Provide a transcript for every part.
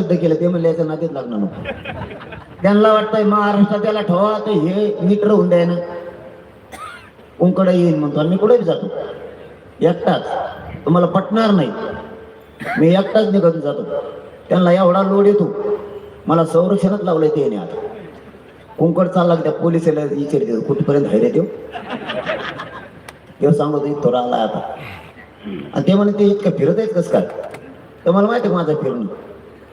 रद्द केलं ते म्हणले याच्या नातेच लागणार नको. त्यांना वाटतंय महाराष्ट्रात त्याला ठेवा तर हे नीट राहून द्या ना उंकडे येईन म्हणतो आणि मी कुठे जातो. एकटाच. तुम्हाला पटणार नाही. मी एकटाच निघून जातो. त्यांना एवढा लोड येतो. मला संरक्षणच लावलंय ते याने आता. कुंकड चालला की त्या पोलिसाला विचारते कुठपर्यंत आहे रे त्यो? तेव्हा सांगतो इथं आला आता. आणि ते म्हणे ते इतकं फिरत आहेत कसं काय? तर मला माहिती माझं फिरणं?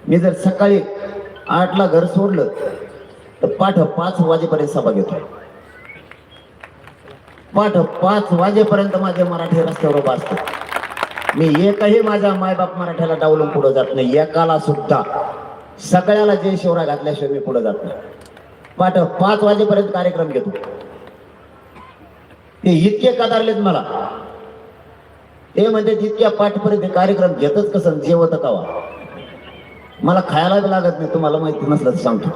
मी जर सकाळी आठला घर सोडलं तर पाठ पाच वाजेपर्यंत सभा घेतो पाठ पाच वाजेपर्यंत माझे मराठी रस्त्यावर उभा असतो. मी एकही माझ्या मायबाप मराठ्याला डावलून पुढे जात नाही. एकाला सुद्धा. सगळ्याला जय शिवरा घातल्याशिवाय मी पुढे जात नाही. पाठ पाच वाजेपर्यंत कार्यक्रम घेतो. ते इतके कदारलेत मला. ते म्हणजे जितक्या पाठपर्यंत कार्यक्रम घेतच कसं? जेवत कावा? मला खायला बी लागत नाही तुम्हाला माहिती नसलं तर सांगतो.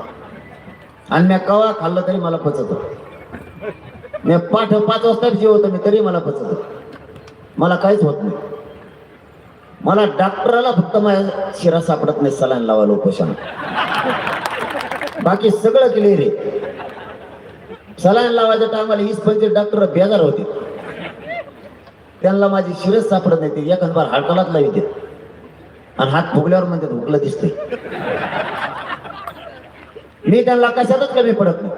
आणि मी कवा खाल्लं तरी मला पचत मी पाठ पाच वाजता जेवतो मी तरी मला पचत मला काहीच होत नाही. मला डॉक्टराला फक्त माझ्या शिरा सापडत नाही सलाईन लावायला उपोषण. बाकी सगळं क्लिअर आहे. सलाईन लावायच्या टायमाला वीस पंचवीस डॉक्टर बेजार होते. त्यांना माझी शिरच सापडत नाही ते एखाद बार हाडकालाच लावते आणि हात फुगल्यावर म्हणजे धुकलं दिसतंय. मी त्यांना कशातच कमी पडत नाही.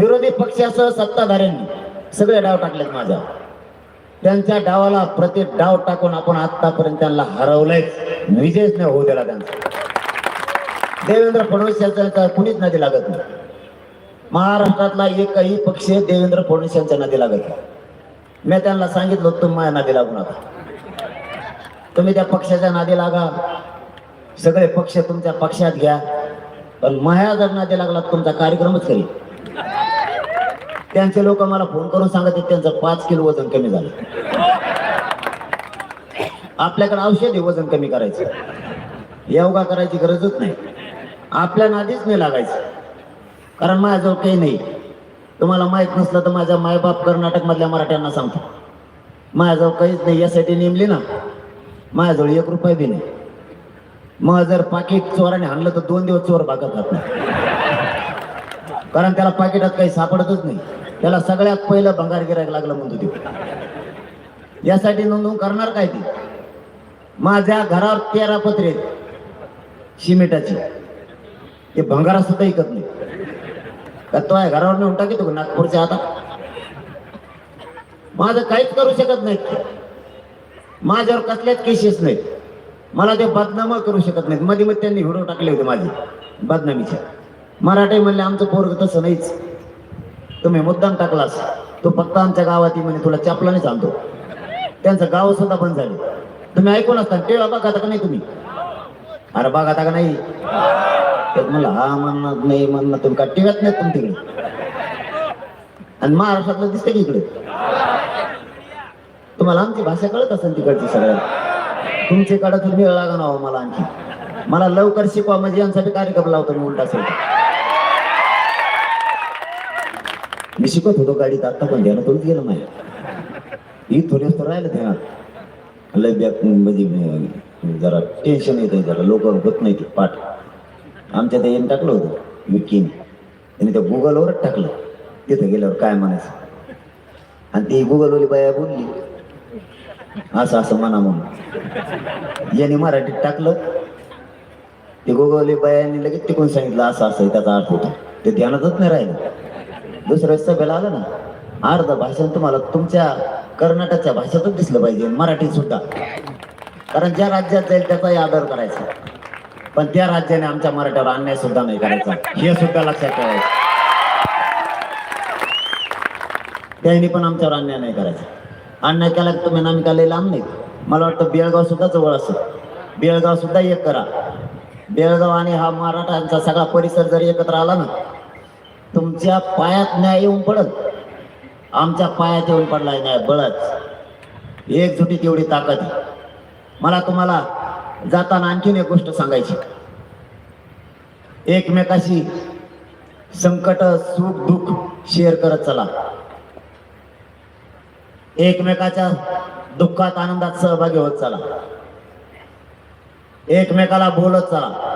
विरोधी पक्षासह सत्ताधाऱ्यांनी सगळे डाव टाकलेत माझ्या. त्यांच्या डावाला प्रति डाव टाकून आपण आतापर्यंत त्यांना हरवलंय. विजयच नाही होऊ दिला त्यांचा. देवेंद्र फडणवीस यांचा कुणीच नदी लागत नाही. महाराष्ट्रातला एकही पक्ष देवेंद्र फडणवीस यांच्या नदी लागत नाही. मी त्यांना सांगितलं होतं, तुम्ही माझ्या नादी लागू नका. तुम्ही त्या पक्षाच्या नादी लागा. सगळे पक्ष तुमच्या पक्षात घ्या. पण माया जर नादी लागला तुमचा कार्यक्रमच करी त्यांचे लोक मला फोन करून सांगत आहेत, त्यांचं पाच किलो वजन कमी झालं. आपल्याकडे औषध आहे वजन कमी करायचं. योगा करायची गरजच नाही. आपल्या नादीच नाही लागायचं. कारण माझ्याजवळ काही नाही. तुम्हाला माहीत नसलं तर माझ्या मायबाप कर्नाटक मधल्या मराठ्यांना सांगतो. माझ्याजवळ काहीच नाही. यासाठी नेमली ना. माझ्याजवळ एक रुपये बी नाही. मग जर पाकिट चोराने आणलं तर दोन दिवस चोर भागत जात नाही. कारण त्याला पाकिटात काही सापडतच नाही. त्याला सगळ्यात पहिलं भंगार गिरायला लागलं म्हणतो ते यासाठी नोंदवून करणार काय ती? माझ्या घरावर तेरा पत्रे आहेत. सिमेंटाची ते भंगारा सुद्धा ऐकत नाही. का तो आहे घरावर नेऊन टाकी तो नागपूरच्या आता माझं काहीच करू शकत नाहीत. माझ्यावर कसल्याच केसेस नाहीत. मला ते बदनाम करू शकत नाहीत. मध्ये मध्ये त्यांनी व्हिडिओ टाकले होते माझे. बदनामीचे. मराठी म्हणले आमचं पोरग तसं नाहीच. तुम्ही मुद्दाम टाकलास. तो फक्त आमच्या गावात म्हणे तुला चापलानेच आणतो. त्यांचं गाव सुद्धा बंद झाले. तुम्ही ऐकून असता टेळा बघा का नाही तुम्ही? अरे बघा का नाही? तर मला हा म्हणणार नाही म्हणणार. तुम्ही का टिळत नाही तुम्ही तिकडे आणि महाराष्ट्रातलं दिसतं की इकडे. तुम्हाला? आमची भाषा कळत असेल तिकडची सगळ्यात. तुमचे कडे तर मिळ लागा ना हो मला आणखी. मला लवकर शिकवा म्हणजे यांसाठी कार्यक्रम लावतो मी उलटा असेल मी शिकवत होतो गाडीत आत्ता पण ध्यान करून गेलं माझ्या. ही थोडी असतो राहिलं ध्यानात. लय बॅक म्हणजे जरा टेन्शन येत जरा लोक होत नाही ते पाठ. आमच्या ते येऊन टाकलं होतं विकीने. त्याने त्या गुगलवरच टाकलं. तिथं गेल्यावर काय म्हणायचं? आणि ती गुगलवाली बाया बोलली असं असं म्हणा म्हणून. याने मराठीत टाकलं. ते गुगलवाली बायांनी लगेच टिकून सांगितलं असं असं आहे, त्याचा अर्थ होता. ते ध्यानातच नाही राहिलं. दुसऱ्या सभेला आलं ना अर्ध भाषण तुम्हाला तुमच्या कर्नाटकच्या भाषेतच दिसलं पाहिजे मराठीत सुद्धा. कारण ज्या राज्यात जाईल त्याचाही आदर करायचा. पण त्या राज्याने आमच्या मराठ्यावर अन्याय सुद्धा नाही करायचा. हे सुद्धा लक्षात ठेवायचं. त्यांनी पण आमच्यावर अन्याय नाही करायचा. अन्याय केला की तुम्ही नामी लय लांब नाही मला वाटतं बेळगाव सुद्धा जवळ असेल. बेळगाव सुद्धा एक करा. बेळगाव आणि हा मराठांचा सगळा परिसर जर एकत्र आला ना तुमच्या पायात न्याय येऊन पडत आमच्या पायात येऊन पडलाय न्याय बळच. एकजुटी तेवढी ताकद मला तुम्हाला जाताना आणखीन एक गोष्ट सांगायची. एकमेकाशी संकट सुख दुःख शेअर करत चला. एकमेकाच्या दुःखात आनंदात सहभागी होत चला. एकमेकाला बोलत चला.